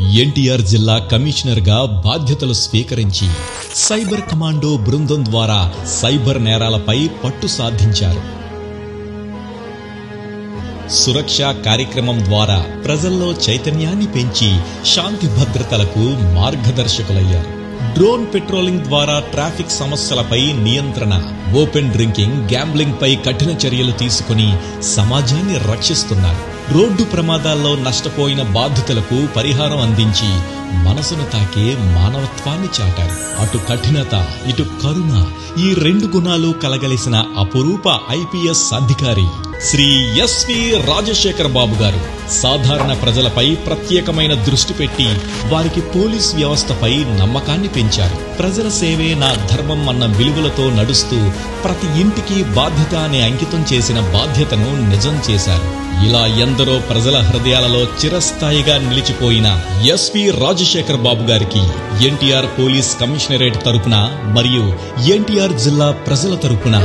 ఎన్టీఆర్ జిల్లా కమిషనర్గా బాధ్యతలు స్వీకరించి సైబర్ కమాండో బృందం ద్వారా సైబర్ నేరాలపై పట్టు సాధించారు. సురక్షా కార్యక్రమం ద్వారా ప్రజల్లో చైతన్యాన్ని పెంచి శాంతి భద్రతలకు మార్గదర్శకులయ్యారు. డ్రోన్ పెట్రోలింగ్ ద్వారా ట్రాఫిక్ సమస్యలపై నియంత్రణ ఓపెన్ డ్రింకింగ్ గ్యాంబ్లింగ్ పై కఠిన చర్యలు తీసుకుని సమాజాన్ని రక్షిస్తున్నారు. రోడ్డు ప్రమాదాల్లో నష్టపోయిన బాధితులకు పరిహారం అందించి మనసును తాకే మానవత్వాన్ని చాటారు. అటు కఠినత ఇటు కరుణ ఈ రెండు గుణాలు కలగలిసిన అపురూప ఐపీఎస్ అధికారి శ్రీ ఎస్వి రాజశేఖర్ బాబు గారు సాధారణ ప్రజలపై ప్రత్యేకమైన దృష్టి పెట్టి వారికి పోలీస్ వ్యవస్థపై నమ్మకాన్ని పెంచారు. ప్రజల సేవే నా ధర్మం అన్న విలువలతో నడుస్తూ ప్రతి ఇంటికి బాధ్యత అనే అంకితం చేసిన బాధ్యతను నిజం చేశారు. ఇలా ఎందరో ప్రజల హృదయాలలో చిరస్థాయిగా నిలిచిపోయిన ఎస్వి రాజశేఖర్ బాబు గారికి ఎన్టీఆర్ పోలీస్ కమిషనరేట్ తరపున మరియు ఎన్టీఆర్ జిల్లా ప్రజల తరపున